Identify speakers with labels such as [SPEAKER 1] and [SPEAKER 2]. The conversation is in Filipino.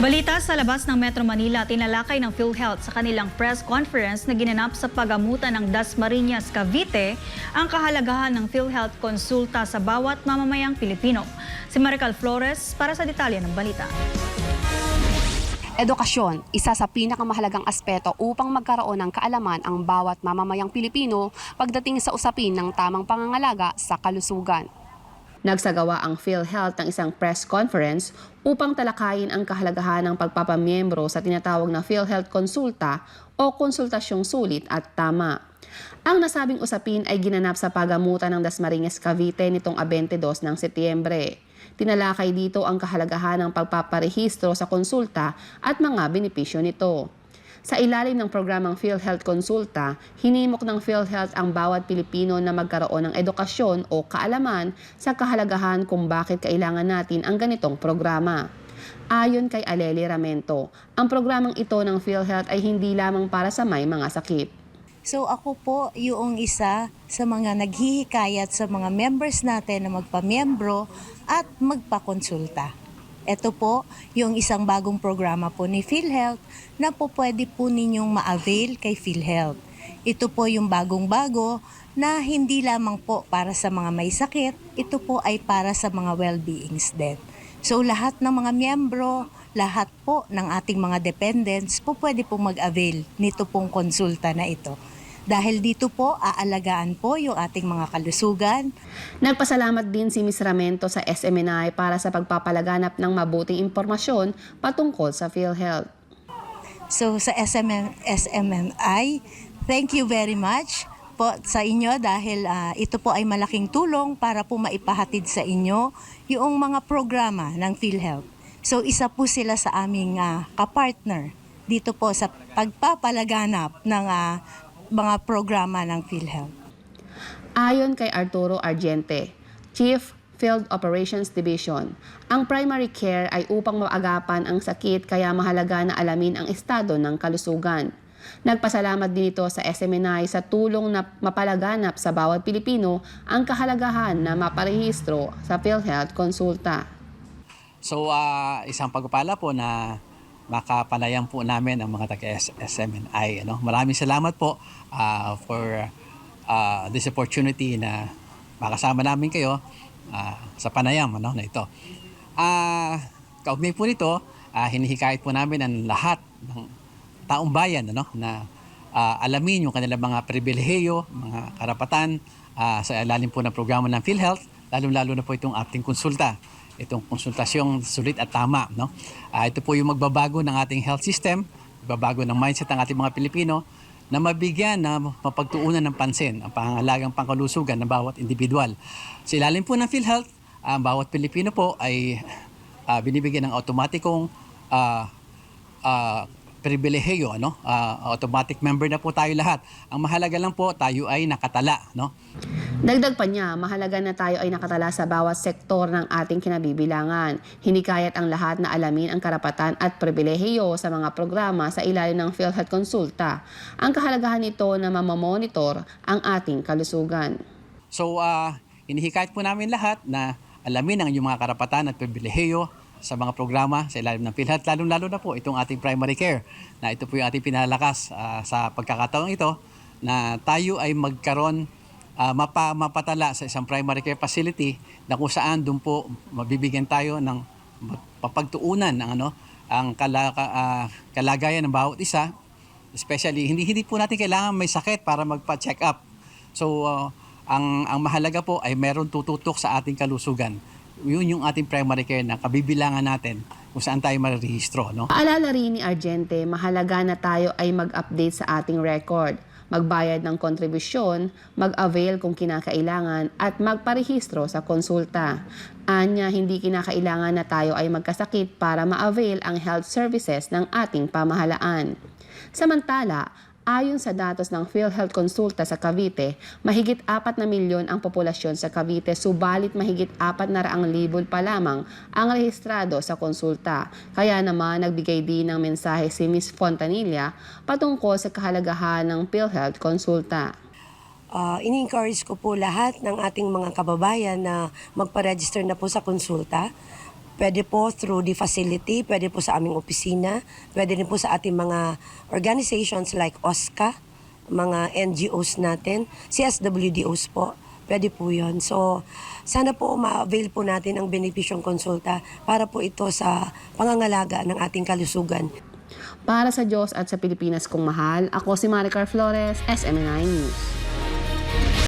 [SPEAKER 1] Balita sa labas ng Metro Manila, tinalakay ng PhilHealth sa kanilang press conference na ginanap sa pagamutan ng Dasmariñas, Cavite ang kahalagahan ng PhilHealth konsulta sa bawat mamamayang Pilipino. Si Marical Flores para sa detalye ng balita.
[SPEAKER 2] Edukasyon, isa sa pinakamahalagang aspeto upang magkaroon ng kaalaman ang bawat mamamayang Pilipino pagdating sa usapin ng tamang pangangalaga sa kalusugan. Nagsagawa ang PhilHealth ng isang press conference upang talakayin ang kahalagahan ng pagpapamiyembro sa tinatawag na PhilHealth Konsulta o konsultasyong sulit at tama. Ang nasabing usapin ay ginanap sa pagamutan ng Dasmariñas, Cavite nitong 22 ng Setyembre. Tinalakay dito ang kahalagahan ng pagpaparehistro sa konsulta at mga benepisyo nito. Sa ilalim ng programang PhilHealth Konsulta, hinimok ng PhilHealth ang bawat Pilipino na magkaroon ng edukasyon o kaalaman sa kahalagahan kung bakit kailangan natin ang ganitong programa. Ayon kay Aleli Ramento, ang programang ito ng PhilHealth ay hindi lamang para sa may mga sakit.
[SPEAKER 3] So ako po yung isa sa mga naghihikayat sa mga members natin na magpamiyembro at magpakonsulta. Ito po yung isang bagong programa po ni PhilHealth na po pwede po ninyong ma-avail kay PhilHealth. Ito po yung bagong-bago na hindi lamang po para sa mga may sakit, ito po ay para sa mga well-beings din. So lahat ng mga miyembro, lahat po ng ating mga dependents po pwede po mag-avail nito pong konsulta na ito. Dahil dito po, aalagaan po yung ating mga kalusugan.
[SPEAKER 2] Nagpasalamat din si Ms. Ramento sa SMNI para sa pagpapalaganap ng mabuting impormasyon patungkol sa PhilHealth.
[SPEAKER 3] So sa SMN, SMNI, thank you very much po sa inyo dahil ah, ito po ay malaking tulong para po maipahatid sa inyo yung mga programa ng PhilHealth. So isa po sila sa aming ah, kapartner dito po sa pagpapalaganap ng ah, mga programa ng PhilHealth.
[SPEAKER 2] Ayon kay Arturo Argente, Chief Field Operations Division, ang primary care ay upang maagapan ang sakit kaya mahalaga na alamin ang estado ng kalusugan. Nagpasalamat din ito sa SMNI sa tulong na mapalaganap sa bawat Pilipino ang kahalagahan na maparehistro sa PhilHealth Konsulta.
[SPEAKER 4] So, ah, isang pagpapala po na makapanayam po namin ang mga taga-SMNI. Ano? Maraming salamat po ah, for ah, this opportunity na makasama namin kayo ah, sa panayam ano, na ito. Ah, kaugnay po nito, ah, hinihikayat po namin ang lahat ng taong bayan ano, na ah, alamin yung kanilang mga pribilehiyo, mga karapatan ah, sa ilalim po ng programa ng PhilHealth, lalong-lalo na po itong ating konsulta itong konsultasyong sulit at tama. No? Ah, ito po yung magbabago ng ating health system, magbabago ng mindset ng ating mga Pilipino na mabigyan na mapagtuunan ng pansin ang pangangalagang pangkalusugan ng bawat individual. Sa ilalim po ng PhilHealth, ang bawat Pilipino po ay ah, binibigyan ng automatikong ah, ah, pribilehiyo, ano? Ah, automatic member na po tayo lahat. Ang mahalaga lang po, tayo ay nakatala, no?
[SPEAKER 2] Dagdag pa niya, mahalaga na tayo ay nakatala sa bawat sektor ng ating kinabibilangan. Hinikayat ang lahat na alamin ang karapatan at pribilehiyo sa mga programa sa ilalim ng PhilHealth Konsulta. Ang kahalagahan nito na mamamonitor ang ating kalusugan.
[SPEAKER 4] So, ah, inihikayat po namin lahat na alamin ang inyong mga karapatan at pribilehiyo sa mga programa sa ilalim ng PhilHealth, lalong-lalo na po itong ating primary care, na ito po yung ating pinalakas ah, sa pagkakataong ito, na tayo ay magkaroon, ah, mapa, mapatala sa isang primary care facility na kung saan doon po mabibigyan tayo ng papagtuunan ng ano, ang kala, ka- ah, kalagayan ng bawat isa, especially hindi hindi po natin kailangan may sakit para magpa-check up. So uh, ang ang mahalaga po ay meron tututok sa ating kalusugan. Yun yung ating primary care na kabibilangan natin kung saan tayo marehistro, no?
[SPEAKER 2] Paalala rin ni Argente, mahalaga na tayo ay mag-update sa ating record, magbayad ng kontribusyon, mag-avail kung kinakailangan, at magparehistro sa konsulta. Anya, hindi kinakailangan na tayo ay magkasakit para ma-avail ang health services ng ating pamahalaan. Samantala, ayon sa datos ng PhilHealth Konsulta sa Cavite, mahigit 4 na milyon ang populasyon sa Cavite, subalit mahigit 4 na raang libon pa lamang ang rehistrado sa konsulta. Kaya naman nagbigay din ng mensahe si Ms. Fontanilla patungkol sa kahalagahan ng PhilHealth Konsulta.
[SPEAKER 5] uh, ini-encourage ko po lahat ng ating mga kababayan na magpa-register na po sa konsulta Pwede po through the facility, pwede po sa aming opisina, pwede rin po sa ating mga organizations like OSCA, mga NGOs natin, CSWDOs po. Pwede po yun. So, sana po ma-avail po natin ang benepisyong konsulta para po ito sa pangangalaga ng ating kalusugan.
[SPEAKER 2] Para sa Diyos at sa Pilipinas kong mahal, ako si Maricar Flores, SMNI News.